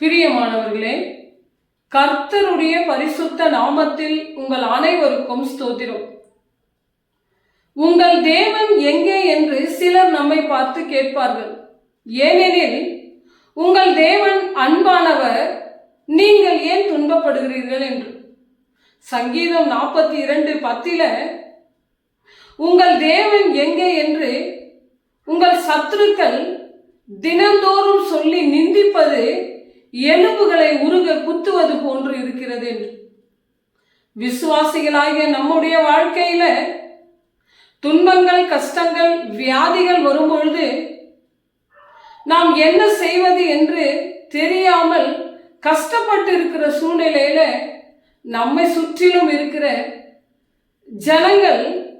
பிரியமானவர்களே கர்த்தருடைய பரிசுத்த நாமத்தில் உங்கள் அனைவருக்கும் ஸ்தோத்திரம். உங்கள் தேவன் எங்கே என்று சிலர் நம்மை பார்த்து கேட்பார்கள். ஏனெனில் உங்கள் தேவன் அன்பானவர் நீங்கள் ஏன் துன்பப்படுகிறீர்கள் என்று. சங்கீதம் நாற்பத்தி இரண்டு பத்தில உங்கள் தேவன் எங்கே என்று உங்கள் சத்துருக்கள் தினந்தோறும் சொல்லி நிந்திப்பது எலும்புகளை உருக குத்துவது போன்று இருக்கிறது. என்று விசுவாசிகளாகிய நம்முடைய வாழ்க்கையில துன்பங்கள் கஷ்டங்கள் வியாதிகள் வரும்பொழுது நாம் என்ன செய்வது என்று தெரியாமல் கஷ்டப்பட்டு இருக்கிற சூழ்நிலையில நம்மை சுற்றிலும் இருக்கிற ஜனங்கள்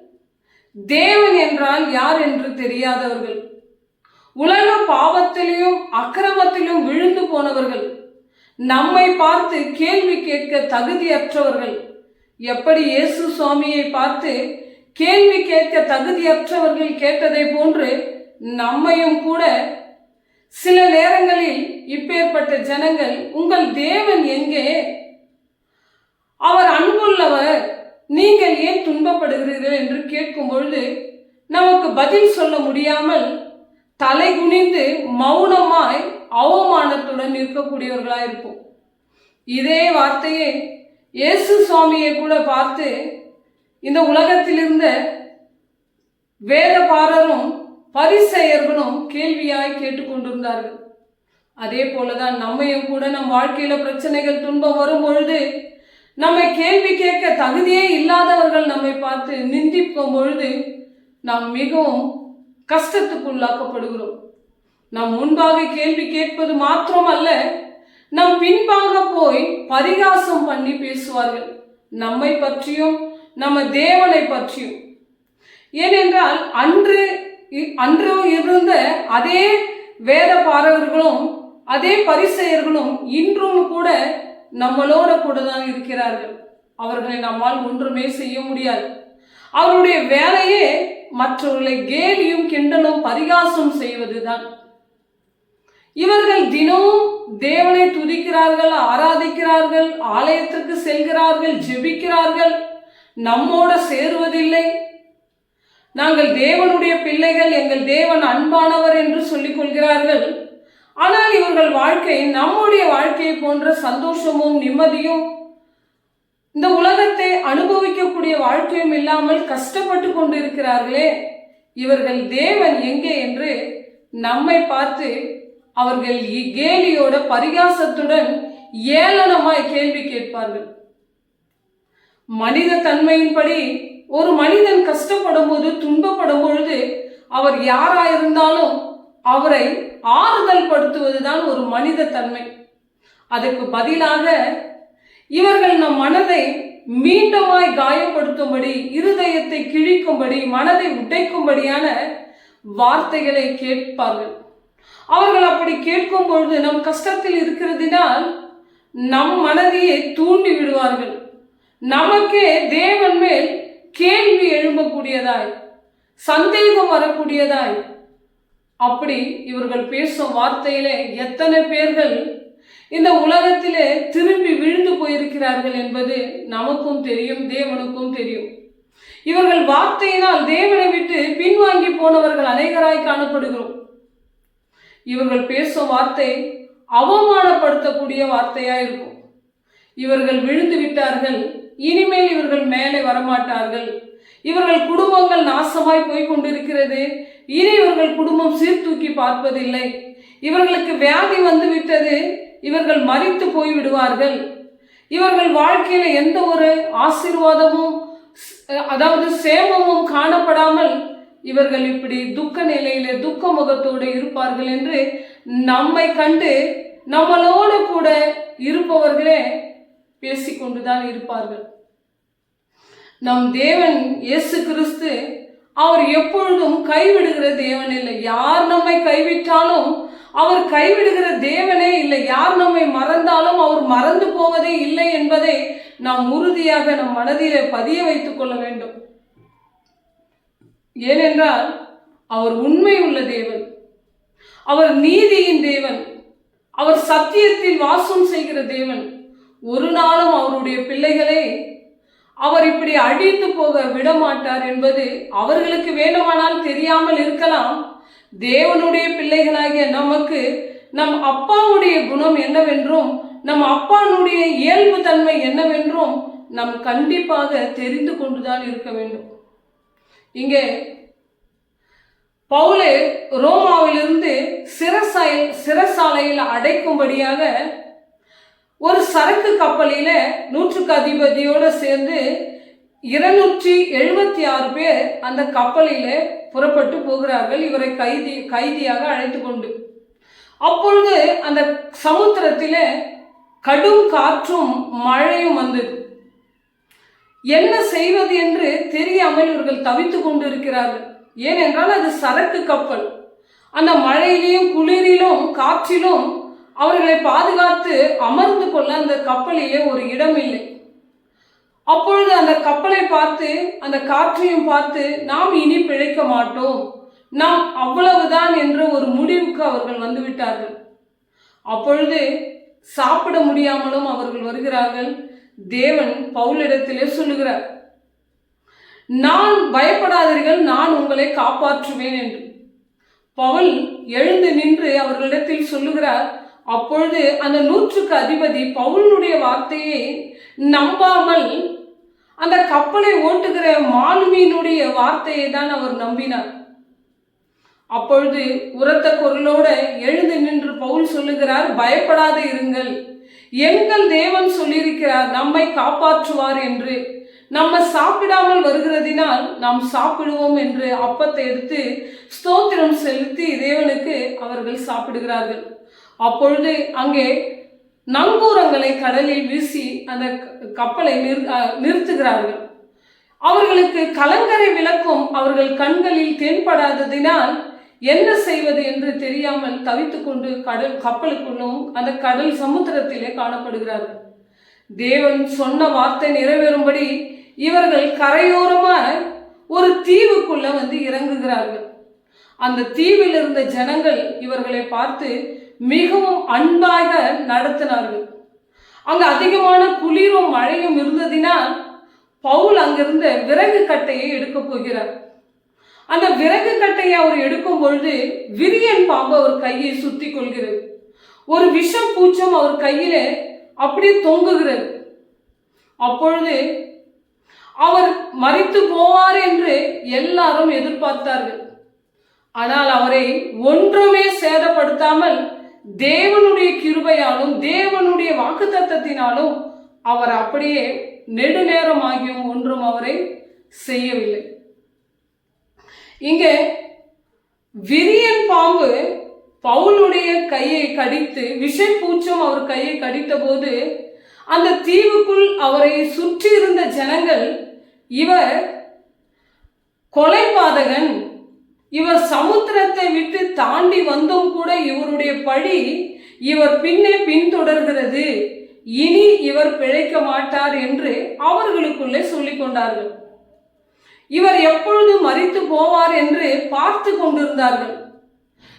தேவன் என்றால் யார் என்று தெரியாதவர்கள். உலக பாவத்திலையும் அக்கிரமத்திலும் விழுந்து போனவர்கள். நம்மை பார்த்து கேள்வி கேட்க தகுதியற்றவர்கள். எப்படி இயேசு சுவாமியை பார்த்து கேள்வி கேட்க தகுதியற்றவர்கள் கேட்டதை போன்று நம்மையும் கூட. சில நேரங்களில் இப்பேற்பட்ட ஜனங்கள் உங்கள் தேவன் எங்கே? அவர் அன்புள்ளவர். நீங்கள் ஏன் துன்பப்படுகிறீர்கள்? என்று கேட்கும் பொழுது நமக்கு பதில் சொல்ல முடியாமல் தலை குனிந்து மௌனமாய் அவமானத்துடன் இருக்கக்கூடியவர்களாக இருப்போம். இதே வார்த்தையை இயேசு சுவாமியை கூட பார்த்து இந்த உலகத்தில் இருந்த வேதபாரரும் பரிசெயர்களும் கேள்வியாய் கேட்டுக்கொண்டிருந்தார்கள். அதே போலதான் நம்மையும் கூட நம் வாழ்க்கையில பிரச்சனைகள் துன்பம் வரும் பொழுது நம்மை கேள்வி கேட்க தகுதியே இல்லாதவர்கள் நம்மை பார்த்து நிந்திக்கும் பொழுது நாம் மிகவும் கஷ்டத்துக்கு உள்ளாக்கப்படுகிறோம் நாம் முன்பாக கேள்வி கேட்பது மாத்திரம் அல்ல நம் பின்பாக போய் பரிகாசம் பண்ணி பேசுவார்கள். நம்மை பற்றியும் நம்ம தேவனை பற்றியும். ஏனென்றால் அன்று இ- அன்று இருந்த அதே வேத பாரவர்களும் அதே பரிசெயர்களும் இன்றும் கூட நம்மளோட கூட தான் இருக்கிறார்கள். அவர்களை நம்மால் ஒன்றுமே செய்ய முடியாது. அவருடைய வேலையே மற்றவர்களை கேலியும் கிண்டலும் பரிகாசம் செய்வதுதான். இவர்கள் தினமும் தேவனை துதிக்கிறார்கள் ஆராதிக்கிறார்கள் ஆலயத்திற்கு செல்கிறார்கள் ஜெபிக்கிறார்கள். நம்மோட சேருவதில்லை. நாங்கள் தேவனுடைய பிள்ளைகள் எங்கள் தேவன் அன்பானவர் என்று சொல்லிக் கொள்கிறார்கள். ஆனால் இவர்கள் வாழ்க்கை நம்முடைய வாழ்க்கையை போன்ற சந்தோஷமும் நிம்மதியும் இந்த உலகத்தை அனுபவிக்கக்கூடிய வாழ்க்கையும் இல்லாமல் கஷ்டப்பட்டு கொண்டிருக்கிறார்களே இவர்கள் தேவன் எங்கே என்று நம்மை பார்த்து அவர்கள் கேலியோட பரிகாசத்துடன் ஏளனமாய் கேள்வி கேட்பார்கள். மனித தன்மையின்படி ஒரு மனிதன் கஷ்டப்படும் போது துன்பப்படும் பொழுது அவர் யாராயிருந்தாலும் அவரை ஆறுதல் படுத்துவதுதான் ஒரு மனித தன்மை. அதுக்கு பதிலாக இவர்கள் நம் மனதை மீண்டுமாய் காயப்படுத்தும்படி இருதயத்தை கிழிக்கும்படி மனதை உடைக்கும்படியான வார்த்தைகளை கேட்பார்கள். அவர்கள் அப்படி கேட்கும் பொழுது நம் கஷ்டத்தில் இருக்கிறதினால் நம் மனதையே தூண்டி விடுவார்கள். நமக்கே தேவன் மேல் கேள்வி எழும்பக்கூடியதாய் சந்தேகம் வரக்கூடியதாய். அப்படி இவர்கள் பேசும் வார்த்தையிலே எத்தனை பேர்கள் இந்த உலகத்திலே திரும்பி விழுந்து போயிருக்கிறார்கள் என்பது நமக்கும் தெரியும் தேவனுக்கும் தெரியும். இவர்கள் வார்த்தையினால் தேவனை விட்டு பின்வாங்கி போனவர்கள் அநேகராய் காணப்படுகிறோம். இவர்கள் பேசும் வார்த்தை அவமானப்படுத்தக்கூடிய வார்த்தையா இருக்கும். இவர்கள் விழுந்து விட்டார்கள் இனிமேல் இவர்கள் மேலே வரமாட்டார்கள். இவர்கள் குடும்பங்கள் நாசமாய் போய் கொண்டிருக்கிறது இனி இவர்கள் குடும்பம் சீர்தூக்கி பார்ப்பதில்லை. இவர்களுக்கு வியாதி வந்து விட்டது இவர்கள் மறித்து போய் விடுவார்கள் இவர்கள் வாழ்க்கையில எந்த ஒரு ஆசீர்வாதமும் அதாவது சேமமும் காணப்படாமல் இவர்கள் இப்படி துக்க நிலையிலே துக்க முகத்தோடு இருப்பார்கள் என்று நம்மை கண்டு நம்மளோடு கூட இருப்பவர்களே பேசிக்கொண்டுதான் இருப்பார்கள். நம் தேவன் இயேசு கிறிஸ்து அவர் எப்பொழுதும் கைவிடுகிற தேவன் இல்லை. யார் நம்மை கைவிட்டாலும் அவர் கைவிடுகிற தேவனே இல்லை. யார் நம்மை மறந்தாலும் அவர் மறந்து போவதே இல்லை என்பதை நாம் உறுதியாக நம் மனதிலே பதிய வைத்துக் கொள்ள வேண்டும். ஏனென்றால் அவர் உண்மை உள்ள தேவன். அவர் நீதியின் தேவன். அவர் சத்தியத்தில் வாசம் செய்கிற தேவன். ஒரு நாளும் அவருடைய பிள்ளைகளை அவர் இப்படி அழித்து போக விடமாட்டார் என்பது அவர்களுக்கு வேண்டுமானால் தெரியாமல் இருக்கலாம். தேவனுடைய பிள்ளைகளாகிய நமக்கு நம் அப்பாவுடைய குணம் என்னவென்றும் நம் அப்பானுடைய இயல்பு தன்மை என்னவென்றும் நாம் கண்டிப்பாக தெரிந்து கொண்டுதான் இருக்க வேண்டும். இங்கே பவுலே ரோமாவிலிருந்து சிறசாய் சிறசாலையில் அடைக்கும்படியாக ஒரு சரக்கு கப்பலில நூற்றுக்கு அதிபதியோடு சேர்ந்து இருநூற்றி எழுபத்தி ஆறு பேர் அந்த கப்பலில் புறப்பட்டு போகிறார்கள். இவரை கைதி கைதியாக அழைத்து கொண்டு. அப்பொழுது அந்த சமுத்திரத்தில் கடும் காற்றும் மழையும் வந்தது. என்ன செய்வது என்று தெரியாமல் இவர்கள் தவித்துக் கொண்டிருக்கிறார்கள். ஏனென்றால் அது சரக்கு கப்பல். அந்த மழையிலும் குளிரிலும் காற்றிலும் அவர்களை பாதுகாத்து அமர்ந்து கொள்ள அந்த கப்பலிலே ஒரு இடம் இல்லை அப்பொழுது அந்த கப்பலை பார்த்து அந்த காற்றையும் பார்த்து நாம் இனி பிழைக்க மாட்டோம். நாம் அவ்வளவுதான் என்ற ஒரு முடிவுக்கு அவர்கள் வந்துவிட்டார்கள். அப்பொழுது சாப்பிட முடியாமலும் அவர்கள் வருகிறார்கள். தேவன் பவுலிடத்திலே சொல்லுகிறார் நான் பயப்படாதீர்கள் நான் உங்களை காப்பாற்றுவேன் என்று. பவுல் எழுந்து நின்று அவர்களிடத்தில் சொல்லுகிறார் அப்பொழுது அந்த நூற்றுக்கு அதிபதி பவுலினுடைய வார்த்தையை நம்பாமல் அந்த கப்பலை ஓட்டுகிற மாலுமியினுடைய வார்த்தையை தான் அவர் நம்பினார். அப்பொழுது உரத்த குரலோட எழுந்து நின்று பவுல் சொல்லுகிறார் பயப்படாது இருங்கள். எங்கள் தேவன் சொல்லியிருக்கிறார் நம்மை காப்பாற்றுவார் என்று. நம்ம சாப்பிடாமல் வருகிறதினால் நாம் சாப்பிடுவோம் என்று அப்பத்தை எடுத்து ஸ்தோத்திரம் செலுத்தி தேவனுக்கு அவர்கள் சாப்பிடுகிறார்கள். அப்பொழுது அங்கே நங்கூரங்களை கடலில் வீசி அந்த கப்பலை நிறு நிறுத்துகிறார்கள். அவர்களுக்கு கலங்கரை விளக்கும் அவர்கள் கண்களில் தென்படாததினால் என்ன செய்வது என்று தெரியாமல் தவித்து கொண்டு கடல் கப்பலுக்குள்ளும் அந்த கடல் சமுத்திரத்திலே காணப்படுகிறார்கள். தேவன் சொன்ன வார்த்தை நிறைவேறும்படி இவர்கள் கரையோரமாக ஒரு தீவுக்குள்ள வந்து இறங்குகிறார்கள். அந்த தீவில் இருந்த ஜனங்கள் இவர்களை பார்த்து மிகவும் அன்பாக நடத்தினார்கள். அங்கு அதிகமான குளிரும் மழையும் இருந்ததினால் பவுல் அங்கிருந்த விறகு கட்டையை எடுக்க போகிறார். அந்த விறகு கட்டையை அவர் எடுக்கும் பொழுது விரியன் பாம்பு அவர் கையை சுத்தி கொள்கிறது. ஒரு விஷம் பூச்சம் அவர் கையில அப்படியே தொங்குகிறது. அப்பொழுது அவர் மறித்து போவார் என்று எல்லாரும் எதிர்பார்த்தார்கள். ஆனால் அவரை ஒன்றுமே சேதப்படுத்தாமல் தேவனுடைய கிருபையாலும் தேவனுடைய வாக்குத்தத்தத்தினாலும் அவர் அப்படியே நெடுநேரமாகியும் ஒன்றும் அவரை செய்யவில்லை. இங்கே விரியன் பாம்பு பவுலுடைய கையை கடித்து விஷப்பூச்சம் அவர் கையை கடித்த போது அந்த தீவுக்குள் அவரை சுற்றி இருந்த ஜனங்கள் இவர் கொலைபாதகன் இவர் சமுத்திரத்தை விட்டு தாண்டி வந்தும் கூட இவருடைய பழி இவர் பின்னே பின்தொடர்கிறது. இனி இவர் பிழைக்க மாட்டார் என்று அவர்களுக்குள்ளே சொல்லிக் கொண்டார்கள். இவர் எப்பொழுது மறித்து போவார் என்று பார்த்து கொண்டிருந்தார்கள்.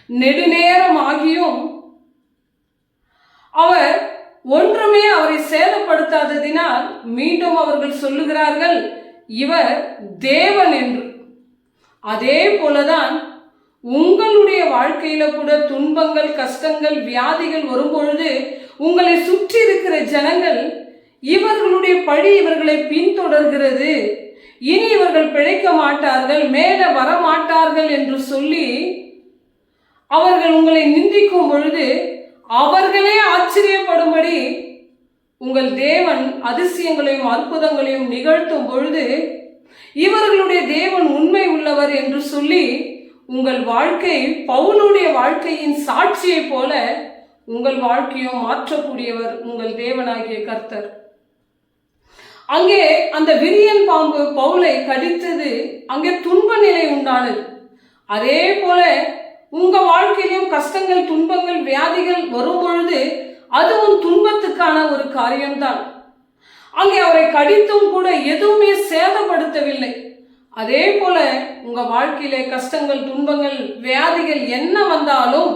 நெடுநேரம் ஆகியும் அவர் ஒன்றுமே அவரை சேதப்படுத்தாததினால் மீண்டும் அவர்கள் சொல்லுகிறார்கள் இவர் தேவன் என்று. அதே போலதான் உங்களுடைய வாழ்க்கையில கூட துன்பங்கள் கஷ்டங்கள் வியாதிகள் வரும்பொழுது உங்களை சுற்றி இருக்கிற ஜனங்கள் இவர்களுடைய பழி இவர்களை பின்தொடர்கிறது. இனி இவர்கள் பிழைக்க மாட்டார்கள் மேலே வர மாட்டார்கள் என்று சொல்லி அவர்கள் உங்களை நிந்திக்கும் பொழுது அவர்களே ஆச்சரியப்படும்படி உங்கள் தேவன் அதிசயங்களையும் அற்புதங்களையும் நிகழ்த்தும் பொழுது இவர்களுடைய தேவன் உண்மை உள்ளவர் என்று சொல்லி உங்கள் வாழ்க்கை பவுனுடைய வாழ்க்கையின் சாட்சியைப் போல உங்கள் வாழ்க்கையும் மாற்றக்கூடியவர் உங்கள் தேவனாகிய கர்த்தர். அங்கே அந்த விரியன் பாம்பு பவுலை கடித்தது அங்கே துன்ப நிலை உண்டானது. அதே போல உங்க வாழ்க்கையிலும் கஷ்டங்கள் துன்பங்கள் வியாதிகள் வரும் பொழுது அதுவும் துன்பத்துக்கான ஒரு காரியம்தான். அங்கே அவரை கடித்தும் கூட எதுவுமே சேதப்படுத்தவில்லை. அதே போல உங்க வாழ்க்கையிலே கஷ்டங்கள் துன்பங்கள் வியாதிகள் என்ன வந்தாலும்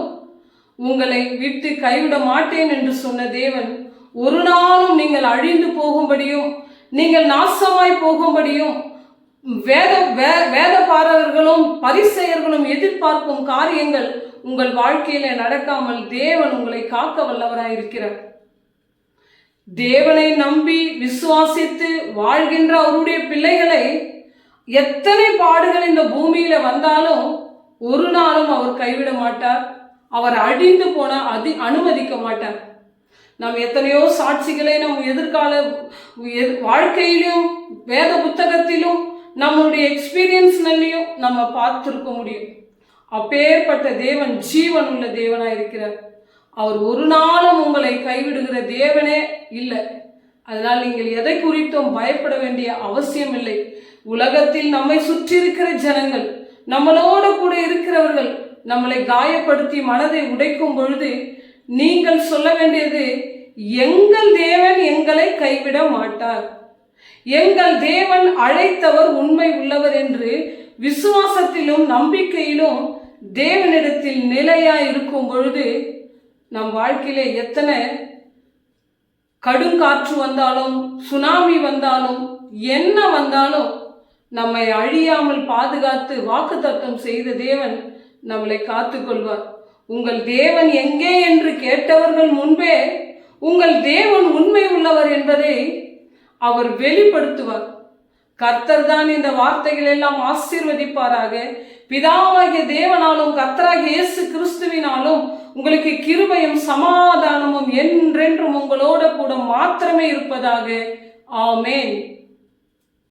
உங்களை விட்டு கைவிட மாட்டேன் என்று சொன்ன தேவன் ஒரு நாளும் நீங்கள் அழிந்து போகும்படியும் நீங்கள் நாசமாய் போகும்படியும் வேத வே- வேதபாரகர்களும் பரிசெயர்களும் எதிர்பார்க்கும் காரியங்கள் உங்கள் வாழ்க்கையில நடக்காமல் தேவன் உங்களை காக்க வல்லவராயிருக்கிறார். தேவனை நம்பி விசுவாசித்து வாழ்கின்ற அவருடைய பிள்ளைகளை எத்தனை பாடுகள் இந்த பூமியில வந்தாலும் ஒரு நாளும் அவர் கைவிட மாட்டார். அவர் அழிந்து போன அதி அனுமதிக்க மாட்டார். நாம் எத்தனையோ சாட்சிகளை நம் எதிர்கால வாழ்க்கையிலும் வேத புத்தகத்திலும் நம்மளுடைய எக்ஸ்பீரியன்ஸ்லையும் நம்ம பார்த்துருக்க முடியும். அப்பேற்பட்ட தேவன் ஜீவன் உள்ள தேவனாக இருக்கிறார் அவர் ஒரு நாளும் உங்களை கைவிடுகிற தேவனே இல்லை. அதனால் நீங்கள் எதை குறித்தும் பயப்பட வேண்டிய அவசியம் இல்லை. உலகத்தில் நம்மை சுற்றி இருக்கிற ஜனங்கள் நம்மளோட கூட இருக்கிறவர்கள் நம்மளை காயப்படுத்தி மனதை உடைக்கும் பொழுது நீங்கள் சொல்ல வேண்டியது எங்கள் தேவன் எங்களை கைவிட மாட்டார். எங்கள் தேவன் அழைத்தவர் உண்மை உள்ளவர் என்று விசுவாசத்திலும் நம்பிக்கையிலும் தேவனிடத்தில் நிலையாய் இருக்கும் பொழுது நம் வாழ்க்கையில எத்தனை கடுங்காற்று வந்தாலும் சுனாமி வந்தாலும் என்ன வந்தாலும் நம்மை அழியாமல் பாதுகாத்து வாக்குத்தத்தம் செய்த தேவன் நம்மளை காத்துக்கொள்வார். உங்கள் தேவன் எங்கே என்று கேட்டவர்கள் முன்பே உங்கள் தேவன் உண்மை உள்ளவர் என்பதை அவர் வெளிப்படுத்துவார். கர்த்தர் தான் இந்த வார்த்தைகள் எல்லாம் ஆசீர்வதிப்பாராக. பிதாவாகிய தேவனாலும் கர்த்தராகிய இயேசு கிறிஸ்துவினாலும் உங்களுக்கு கிருபையும் சமாதானமும் என்றென்றும் உங்களோட கூட மாத்திரமே இருப்பதாக. ஆமேன்.